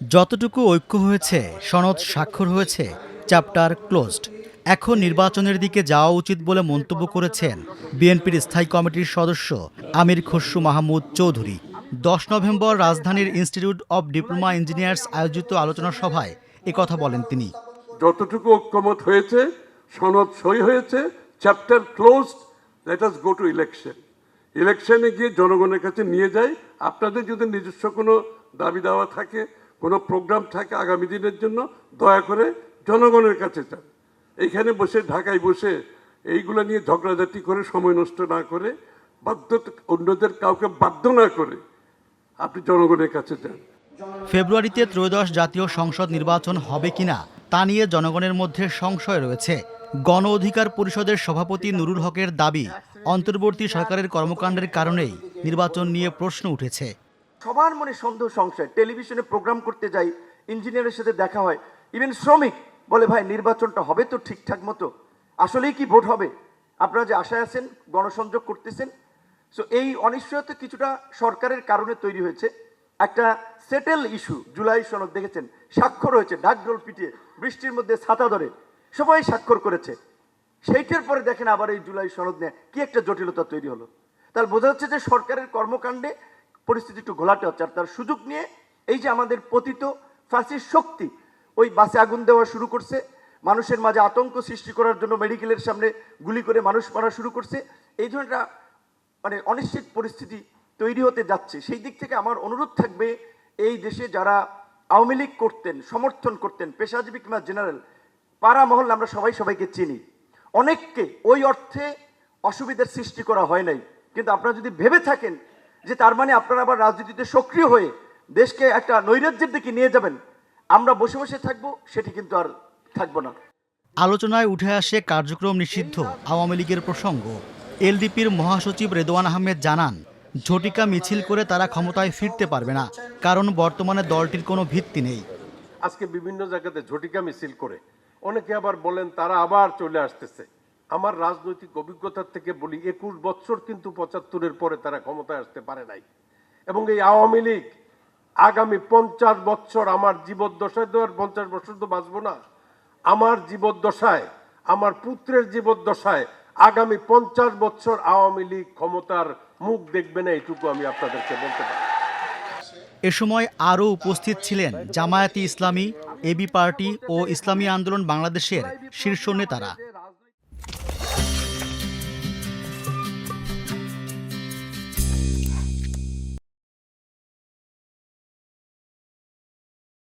যতটুকু ঐক্য হয়েছে, সনদ স্বাক্ষর হয়েছে, চ্যাপ্টার ক্লোজড। এখন নির্বাচনের দিকে যাওয়া উচিত বলে মন্তব্য করেছেন বিএনপির স্থায়ী কমিটির সদস্য আমির খসরু মাহমুদ চৌধুরী। দশ নভেম্বর রাজধানীর ইনস্টিটিউট অব ডিপ্লোমা ইঞ্জিনিয়ার্স আয়োজিত আলোচনা সভায় একথা বলেন তিনি। যতটুকু ঐক্যমত হয়েছে, সনদ সই হয়েছে, chapter closed let us go to election ইলেকশনে গিয়ে জনগণের কাছে নিয়ে যাই। আপনাদের যদি নিজস্ব কোনো দাবি দাওয়া থাকে কোনো প্রোগ্রাম থাকে আগামী দিনের জন্য, দয়া করে জনগণের কাছে যান। এইখানে বসে, ঢাকায় বসে এইগুলো নিয়ে ঝগড়াঝাটি করে, সময় নষ্ট না করে, বাধ্য অন্যদের কাউকে বাধ্য না করে আপনি জনগণের কাছে যান। ফেব্রুয়ারিতে ত্রয়োদশ জাতীয় সংসদ নির্বাচন হবে কিনা, তা নিয়ে জনগণের মধ্যে সংশয় রয়েছে। গণ অধিকার পরিষদের সভাপতি নুরুল হকের দাবি, অন্তর্বর্তী সরকারের কর্মকাণ্ডের কারণেই নির্বাচন নিয়ে প্রশ্ন উঠেছে। সবার মনে সন্দেহ, সংশয়। টেলিভিশনে প্রোগ্রাম করতে যাই ইঞ্জিনিয়ারের সাথে দেখা হয়। ইভেন শ্রমিক বলে, ভাই, নির্বাচনটা হবে তো ঠিকঠাক মতো। আসলেই কি ভোট হবে? আপনারা যে আশায় আছেন, গণসংযোগ করতেছেন? সো এই অনিশ্চয়তা কিছুটা সরকারের কারণে তৈরি হয়েছে। একটা সেটেল ইস্যু জুলাই সনদ দেখেছেন? স্বাক্ষর হয়েছে ঢাকঢোল পিটিয়ে, বৃষ্টির মধ্যে ছাতা ধরে। সবাই স্বাক্ষর করেছে। সেইটার পরে দেখেন আবার এই জুলাই সনদ নিয়ে কি একটা জটিলতা তৈরি হলো। তাহলে বোঝা যাচ্ছে যে সরকারের কর্মকাণ্ডে পরিস্থিতি একটু ঘোলাটে হচ্ছে। আর তার সুযোগ নিয়ে এই যে আমাদের পতিত ফাঁসির শক্তি, ওই বাসে আগুন দেওয়া শুরু করছে। মানুষের মাঝে আতঙ্ক সৃষ্টি করার জন্য মেডিকেলের সামনে গুলি করে মানুষ মারা শুরু করছে। এই ধরনের মানে অনিশ্চিত পরিস্থিতি তৈরি হতে যাচ্ছে। সেই দিক থেকে আমার অনুরোধ থাকবে, এই দেশে যারা আওয়ামী লীগ করতেন, সমর্থন করতেন, পেশাজীবী কিংবা জেনারেল, পাড়া মহল্লা আমরা সবাই সবাইকে চিনি। অনেককে ওই অর্থে অসুবিধার সৃষ্টি করা হয় নাই। কিন্তু আপনারা যদি ভেবে থাকেন যে তার মানে আপনারা আবার রাজনীতিতে সক্রিয় হয়ে দেশকে একটা নৈরাজ্যের দিকে নিয়ে যাবেন। আমরা বসে বসে থাকব সেটি কিন্তু আর থাকব না। আলোচনায় উঠে আসে কার্যক্রম নিষিদ্ধ আওয়ামী লীগের প্রসঙ্গ। এলডিপির মহাসচিব রেদওয়ান আহমেদ জানান ঝটিকা মিছিল করে তারা ক্ষমতায় ফিরতে পারবে না কারণ বর্তমানে দলটির কোনো ভিত্তি নেই। আজকে বিভিন্ন জায়গাতে ঝটিকা মিছিল করে। অনেকে আবার বলেন তারা আবার চলে আসতেছে। আমার রাজনৈতিক অভিজ্ঞতার থেকে বলি, একুশ বছর কিন্তু পঁচাত্তরের পরে তারা ক্ষমতায় আসতে পারে নাই। এবং এই আওয়ামী লীগ আগামী পঞ্চাশ বছর আমার জীবদ্দশায় তো আর পঞ্চাশ বছর তো বাঁচব না। আমার জীবদ্দশায়, আমার পুত্রের জীবদ্দশায় আগামী পঞ্চাশ বছর আওয়ামী লীগ ক্ষমতার মুখ দেখবে না, এটুকু আমি আপনাদেরকে বলতে পারি। এ সময় আরও উপস্থিত ছিলেন জামায়াতি ইসলামী, এবি পার্টি ও ইসলামী আন্দোলন বাংলাদেশের শীর্ষ নেতারা।